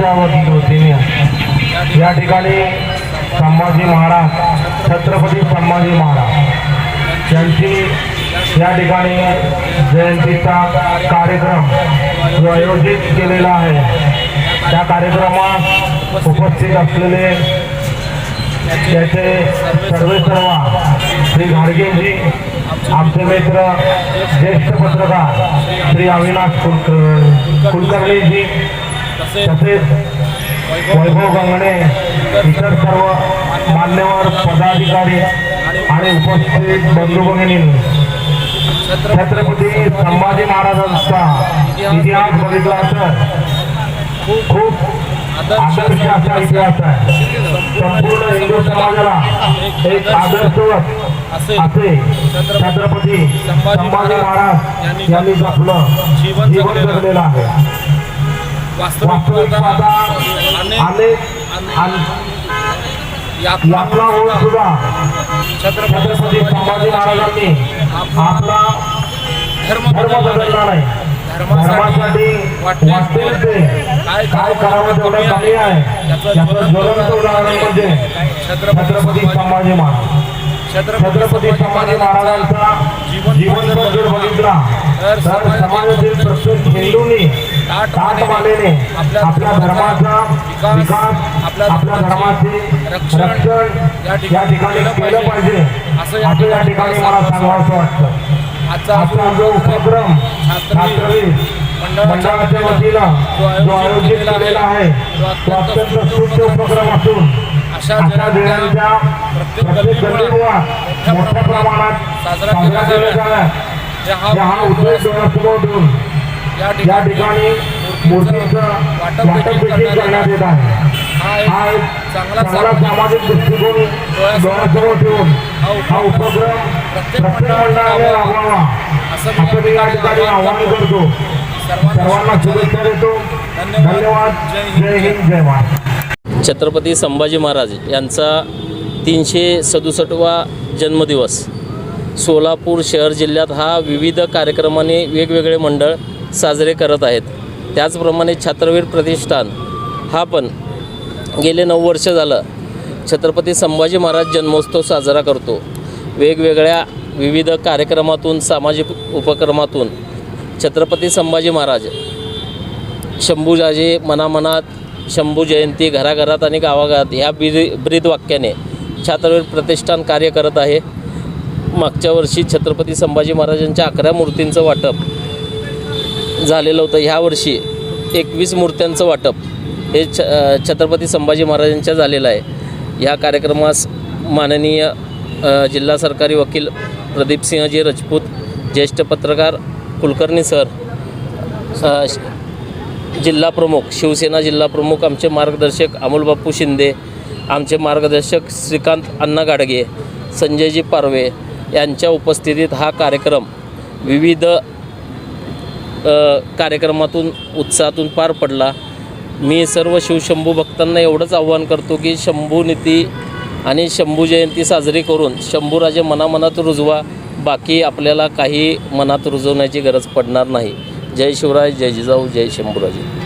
समाजाच्या वतीने या ठिकाणी संभाजी महाराज छत्रपती संभाजी महाराज यांची या ठिकाणी जयंतीचा कार्यक्रम जो आयोजित केलेला आहे. त्या कार्यक्रमात उपस्थित असलेले त्याचे सर्वे सर्व श्री घाडगेजी आमचे मित्र ज्येष्ठ पत्रकार श्री अविनाश कुलकर कुलकर्णीजी तसेच वैभव गंगणे इतर सर्व मान्यवर पदाधिकारी आणि उपस्थित बंधू भगिनींनी छत्रपती संभाजी महाराजांचा इतिहास बघितला तर खूप आदर्श असा इतिहास आहे. संपूर्ण हिंदू समाजाला एक आदर्शवत असे छत्रपती संभाजी महाराज यांनी आपलं जीवन जगलेलं आहे. वास्तविक छत्रपती संभाजी महाराजांनी आपला धर्म बदलला नाही धर्मासाठी वाटतील ते. काय करावं कमी आहे. याचं ज्वलंत उदाहरण म्हणजे छत्रपती संभाजी महाराज. छत्रपती संभाजी महाराजांचा जीवन बघितला. तर समाजातील प्रत्येक हिंदूंनी ताट मानेने आपल्या धर्माचा विकास आपल्या धर्माचे रक्षण या ठिकाणी केलं पाहिजे. असं या ठिकाणी मला सांगावं वाटतं. आजचा जो उपक्रम छात्रवीर मंडळाच्या वतीनं जो आयोजित केलेला आहे तो अत्यंत स्तुत्य उपक्रम असून अशा जयंत्या प्रत्येक गल्लीमुळात मोठ्या प्रमाणात साजरा केल्या जाव्यात हा उद्देश डोळ्यासमोर ठेवून या ठिकाणी मूर्तीचं वाटप देखील करण्यात येत आहे. हा एक चांगला सामाजिक दृष्टिकोन डोळ्यासमोर ठेवून हा उपक्रम प्रत्येक मंडळाने राबवावा. असं मी या ठिकाणी आवाहन करतो. सर्वांना शुभेच्छा देतो. धन्यवाद. जय हिंद. जय महाराष्ट्र छत्रपती संभाजी महाराज यांचा तीनशे सदुसष्टवा जन्मदिवस. सोलापूर शहर जिल्ह्यात हा विविध कार्यक्रमाने वेगवेगळे मंडळ साजरे करत आहेत. त्याचप्रमाणे छात्रवीर प्रतिष्ठान हा पण गेले नऊ वर्ष झालं छत्रपती संभाजी महाराज जन्मोत्सव साजरा करतो. वेगवेगळ्या विविध कार्यक्रमातून सामाजिक उपक्रमातून छत्रपती संभाजी महाराज शंभूजाजे मनामनात शंभू जयंती घराघरात आणि गावागावात ह्या ब्री ब्रीद वाक्याने छात्रवीर प्रतिष्ठान कार्य करत आहे. मागच्या वर्षी छत्रपती संभाजी महाराजांच्या अकरा मूर्तींचं वाटप झालेलं होतं. ह्या वर्षी एकवीस मूर्त्यांचं वाटप हे छ छत्रपती संभाजी महाराजांच्या झालेलं आहे. ह्या कार्यक्रमास माननीय जिल्हा सरकारी वकील प्रदीपसिंहजी राजपूत ज्येष्ठ पत्रकार कुलकर्णी सर श- जिल्हा प्रमुख शिवसेना जिल्हा प्रमुख आमचे मार्गदर्शक अमोलबापू शिंदे आमचे मार्गदर्शक श्रीकांत अण्णा गाडगे संजयजी पारवे यांच्या उपस्थितीत हा कार्यक्रम विविध कार्यक्रमातून उत्साहातून पार पडला. मी सर्व शिवशंभू भक्तांना एवढंच आव्हान करतो की शंभूनीती आणि शंभू जयंती साजरी करून शंभूराजे मनामनात रुजवा. बाकी आपल्याला काही मनात रुजवण्याची गरज पडणार नाही. जय शिवराय जय जिजाऊ जय शंभूराजे.